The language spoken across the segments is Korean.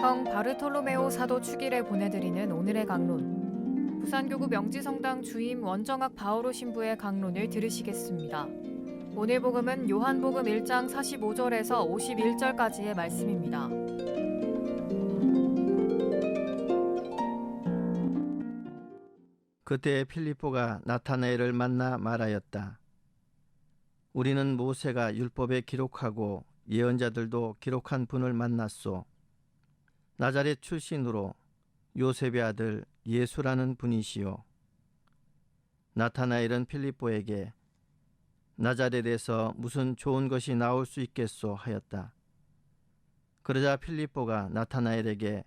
성 바르톨로메오 사도 축일에 보내드리는 오늘의 강론. 부산교구 명지성당 주임 원정학 바오로 신부의 강론을 들으시겠습니다. 오늘 복음은 요한복음 1장 45절에서 51절까지의 말씀입니다. 그때 필리포가 나타나엘을 만나 말하였다. 우리는 모세가 율법에 기록하고 예언자들도 기록한 분을 만났소. 나자렛 출신으로 요셉의 아들 예수라는 분이시요. 나타나엘은 필리포에게 나자렛에서 무슨 좋은 것이 나올 수 있겠소 하였다. 그러자 필리포가 나타나엘에게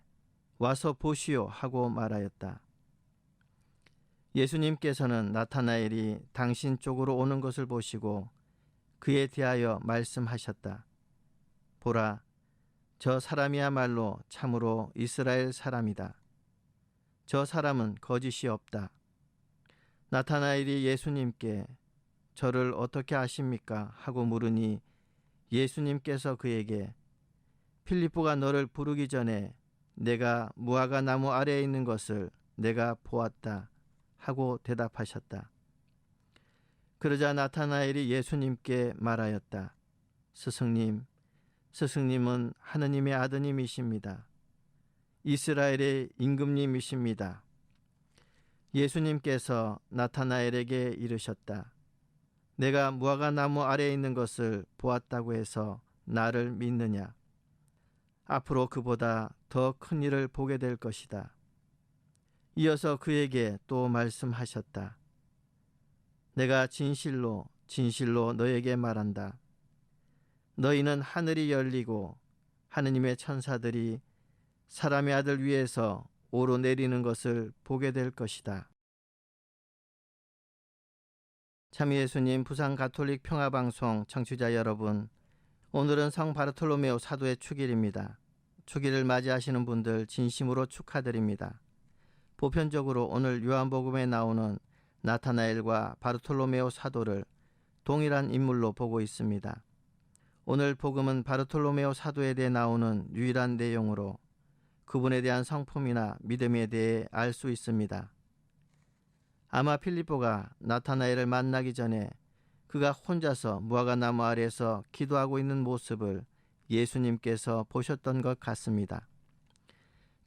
와서 보시오 하고 말하였다. 예수님께서는 나타나엘이 당신 쪽으로 오는 것을 보시고 그에 대하여 말씀하셨다. 보라, 저 사람이야말로 참으로 이스라엘 사람이다. 저 사람은 거짓이 없다. 나타나엘이 예수님께 저를 어떻게 아십니까? 하고 물으니 예수님께서 그에게 필리포가 너를 부르기 전에 내가 무화과 나무 아래에 있는 것을 내가 보았다. 하고 대답하셨다. 그러자 나타나엘이 예수님께 말하였다. 스승님, 스승님은 하느님의 아드님이십니다. 이스라엘의 임금님이십니다. 예수님께서 나타나엘에게 이르셨다. 내가 무화과 나무 아래에 있는 것을 보았다고 해서 나를 믿느냐? 앞으로 그보다 더 큰 일을 보게 될 것이다. 이어서 그에게 또 말씀하셨다. 내가 진실로 진실로 너에게 말한다. 너희는 하늘이 열리고 하느님의 천사들이 사람의 아들 위에서 오로 내리는 것을 보게 될 것이다. 참 예수님 부산 가톨릭 평화방송 청취자 여러분, 오늘은 성 바르톨로메오 사도의 축일입니다. 축일을 맞이하시는 분들 진심으로 축하드립니다. 보편적으로 오늘 요한복음에 나오는 나타나엘과 바르톨로메오 사도를 동일한 인물로 보고 있습니다. 오늘 복음은 바르톨로메오 사도에 대해 나오는 유일한 내용으로 그분에 대한 성품이나 믿음에 대해 알 수 있습니다. 아마 필리포가 나타나엘을 만나기 전에 그가 혼자서 무화과 나무 아래에서 기도하고 있는 모습을 예수님께서 보셨던 것 같습니다.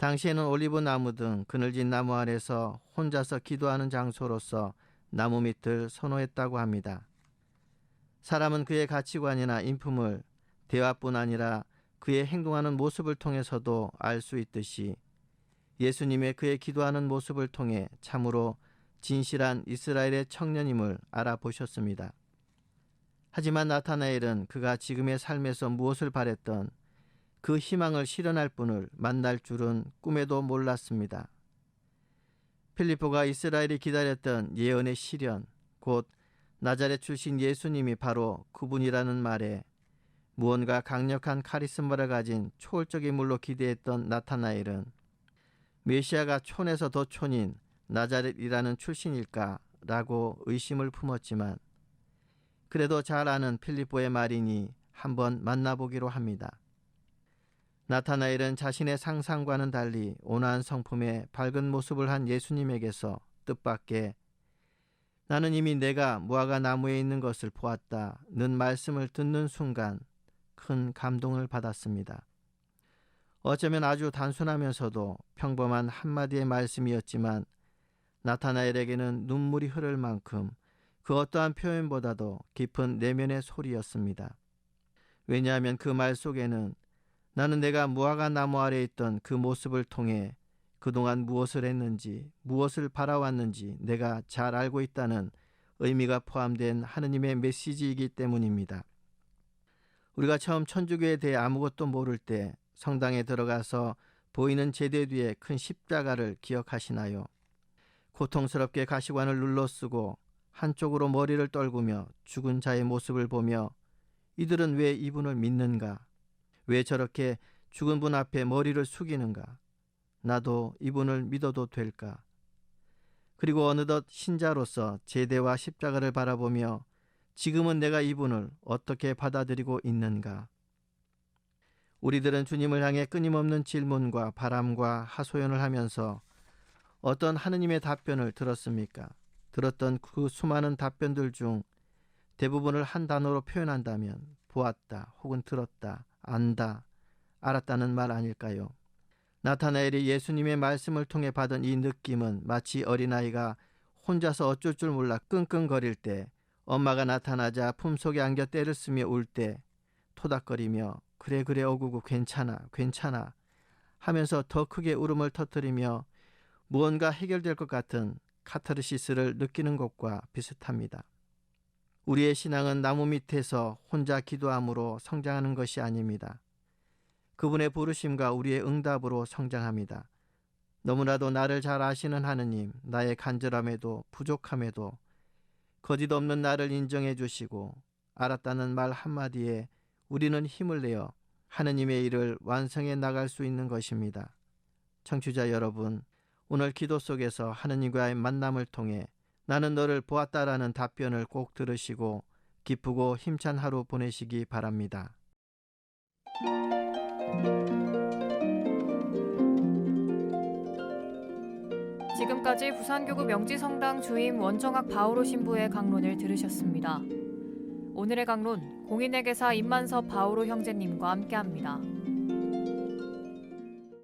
당시에는 올리브 나무 등 그늘진 나무 아래서 혼자서 기도하는 장소로서 나무 밑을 선호했다고 합니다. 사람은 그의 가치관이나 인품을 대화뿐 아니라 그의 행동하는 모습을 통해서도 알 수 있듯이 예수님의 그의 기도하는 모습을 통해 참으로 진실한 이스라엘의 청년임을 알아보셨습니다. 하지만 나타나엘은 그가 지금의 삶에서 무엇을 바랬던 그 희망을 실현할 분을 만날 줄은 꿈에도 몰랐습니다. 필리포가 이스라엘이 기다렸던 예언의 실현, 곧 나자렛 출신 예수님이 바로 그분이라는 말에 무언가 강력한 카리스마를 가진 초월적 인 물로 기대했던 나타나엘은 메시아가 촌에서 더 촌인 나자렛이라는 출신일까라고 의심을 품었지만 그래도 잘 아는 필리포의 말이니 한번 만나보기로 합니다. 나타나엘은 자신의 상상과는 달리 온화한 성품의 밝은 모습을 한 예수님에게서 뜻밖의 나는 이미 내가 무화과 나무에 있는 것을 보았다 는 말씀을 듣는 순간 큰 감동을 받았습니다. 어쩌면 아주 단순하면서도 평범한 한마디의 말씀이었지만 나타나엘에게는 눈물이 흐를 만큼 그 어떠한 표현보다도 깊은 내면의 소리였습니다. 왜냐하면 그 말 속에는 나는 내가 무화과 나무 아래 있던 그 모습을 통해 그동안 무엇을 했는지, 무엇을 바라왔는지 내가 잘 알고 있다는 의미가 포함된 하느님의 메시지이기 때문입니다. 우리가 처음 천주교에 대해 아무것도 모를 때 성당에 들어가서 보이는 제대 뒤에 큰 십자가를 기억하시나요? 고통스럽게 가시관을 눌러 쓰고 한쪽으로 머리를 떨구며 죽은 자의 모습을 보며 이들은 왜 이분을 믿는가? 왜 저렇게 죽은 분 앞에 머리를 숙이는가? 나도 이분을 믿어도 될까? 그리고 어느덧 신자로서 제대와 십자가를 바라보며 지금은 내가 이분을 어떻게 받아들이고 있는가? 우리들은 주님을 향해 끊임없는 질문과 바람과 하소연을 하면서 어떤 하느님의 답변을 들었습니까? 들었던 그 수많은 답변들 중 대부분을 한 단어로 표현한다면 보았다 혹은 들었다 안다 알았다는 말 아닐까요? 나타나엘이 예수님의 말씀을 통해 받은 이 느낌은 마치 어린아이가 혼자서 어쩔 줄 몰라 끙끙거릴 때 엄마가 나타나자 품속에 안겨 때를 쓰며 울 때 토닥거리며 그래 그래 어구구 괜찮아 괜찮아 하면서 더 크게 울음을 터뜨리며 무언가 해결될 것 같은 카타르시스를 느끼는 것과 비슷합니다. 우리의 신앙은 나무 밑에서 혼자 기도함으로 성장하는 것이 아닙니다. 그분의 부르심과 우리의 응답으로 성장합니다. 너무나도 나를 잘 아시는 하느님, 나의 간절함에도 부족함에도 거짓 없는 나를 인정해 주시고 알았다는 말 한마디에 우리는 힘을 내어 하느님의 일을 완성해 나갈 수 있는 것입니다. 청취자 여러분, 오늘 기도 속에서 하느님과의 만남을 통해 나는 너를 보았다라는 답변을 꼭 들으시고 기쁘고 힘찬 하루 보내시기 바랍니다. 지금까지 부산교구 명지성당 주임 원정학 바오로 신부의 강론을 들으셨습니다. 오늘의 강론 공인회계사 임만섭 바오로 형제님과 함께합니다.